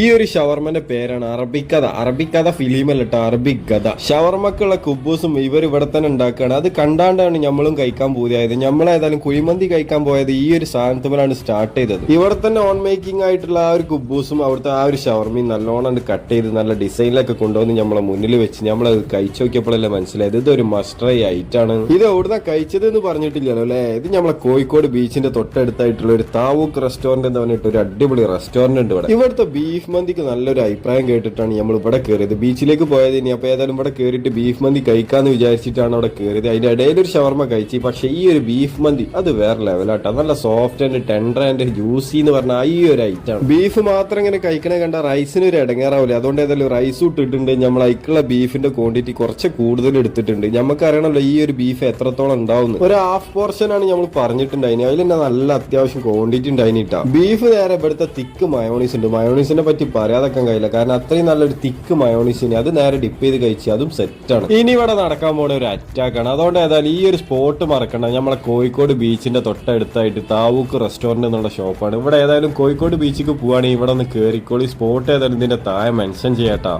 ഈ ഒരു ഷവർമന്റെ പേരാണ് അറബിക്കഥ. അറബിക്കഥ ഫിലിമല്ല അറബിക് കഥ ഷവർമക്കുള്ള കുബൂസും ഇവർ ഇവിടെ തന്നെ ഉണ്ടാക്കുകയാണ്. അത് കണ്ടാണ്ടാണ് നമ്മളും കഴിക്കാൻ പോയത് നമ്മളേതായാലും കുഴിമന്തി കഴിക്കാൻ പോയത് ഈ ഒരു സാധനത്തുമ്പോഴാണ് സ്റ്റാർട്ട് ചെയ്തത്. ഇവിടെ തന്നെ ഓൺ മേക്കിംഗ് ആയിട്ടുള്ള ആ ഒരു കുബൂസും അവിടുത്തെ ആ ഒരു ഷവർമയും നല്ലോണം കട്ട് ചെയ്ത് നല്ല ഡിസൈനിലൊക്കെ കൊണ്ടുവന്ന് നമ്മളെ മുന്നിൽ വെച്ച് നമ്മളത് കഴിച്ചു നോക്കിയപ്പോഴല്ലേ മനസ്സിലായത്. ഇതൊരു മസ്റ്റർ ഐറ്റാണ് ഇത് എവിടുന്ന കഴിച്ചത് എന്ന് പറഞ്ഞിട്ടില്ലല്ലോ അല്ലേ? ഇത് നമ്മളെ കോഴിക്കോട് ബീച്ചിന്റെ തൊട്ടടുത്തായിട്ടുള്ള ഒരു താവൂക്ക് റെസ്റ്റോറന്റ് എന്ന് പറഞ്ഞിട്ട് ഒരു അടിപൊളി റെസ്റ്റോറന്റ് ഉണ്ട് ഇവിടെ. ഇവിടുത്തെ ബീഫ് മന്തിക്ക് നല്ലൊരു അഭിപ്രായം കേട്ടിട്ടാണ് നമ്മൾ ഇവിടെ കയറിയത് ബീച്ചിലേക്ക് പോയത് ഇനി അപ്പൊ ഏതായാലും ഇവിടെ കയറിയിട്ട് ബീഫ് മന്തി കഴിക്കാന്ന് വിചാരിച്ചിട്ടാണ് അവിടെ കയറിയത് അതിന്റെ ഇടയിൽ ഒരു ഷവർമ കഴിച്ചു. പക്ഷേ ഈ ഒരു ബീഫ് മന്തി അത് വേറെ ലെവലാട്ടോ നല്ല soft and tender and juicy എന്ന് പറഞ്ഞാൽ ഈ ഒരു ഐറ്റാണ് ബീഫ് മാത്രം ഇങ്ങനെ കഴിക്കണ കണ്ട റൈസിന് ഒരു ഇടങ്ങേറാവില്ല. അതുകൊണ്ട് ഏതായാലും റൈസ് ഇട്ടിട്ടുണ്ട്. നമ്മൾ അയക്കുള്ള ബീഫിന്റെ ക്വാണ്ടിറ്റി കുറച്ച് കൂടുതൽ എടുത്തിട്ടുണ്ട്. നമുക്ക് അറിയണമല്ലോ ഈ ഒരു ബീഫ് എത്രത്തോളം ഉണ്ടാവുന്നു ഒരു ഹാഫ് പോർഷൻ ആണ് നമ്മൾ പറഞ്ഞിട്ടുണ്ടായിന്. അതിൽ തന്നെ നല്ല അത്യാവശ്യം ക്വാണ്ടിറ്റി ഉണ്ടായിട്ടാ ബീഫ് നേരെ ഇവിടുത്തെ തിക്ക് മയോണീസ് ഉണ്ട്. മയോണീസിനെ പറ്റി പറയാതെക്കാൻ കഴിയില്ല. കാരണം അത്രയും നല്ലൊരു തിക്ക് മയോണീസിനെ അത് നേരെ ഡിപ്പ് ചെയ്ത് കഴിച്ച് അതും സെറ്റാണ് ഇനി ഇവിടെ നടക്കാൻ പോണ ഒരു അറ്റാക്ക് ആണ്. അതുകൊണ്ട് ഏതായാലും ഈ ഒരു സ്പോട്ട് മറക്കണ്ട. നമ്മളെ കോഴിക്കോട് ബീച്ചിന്റെ തൊട്ടടുത്തായിട്ട് താവൂക്ക് റെസ്റ്റോറന്റ് എന്നുള്ള ഷോപ്പാണ് ഇവിടെ ഏതായാലും കോഴിക്കോട് ബീച്ചിക്ക് പോവാണെങ്കിൽ ഇവിടെ ഒന്ന് കയറിക്കോളി സ്പോട്ട് ഏതായാലും ഇതിന്റെ താഴെ മെൻഷൻ ചെയ്യാട്ടാ.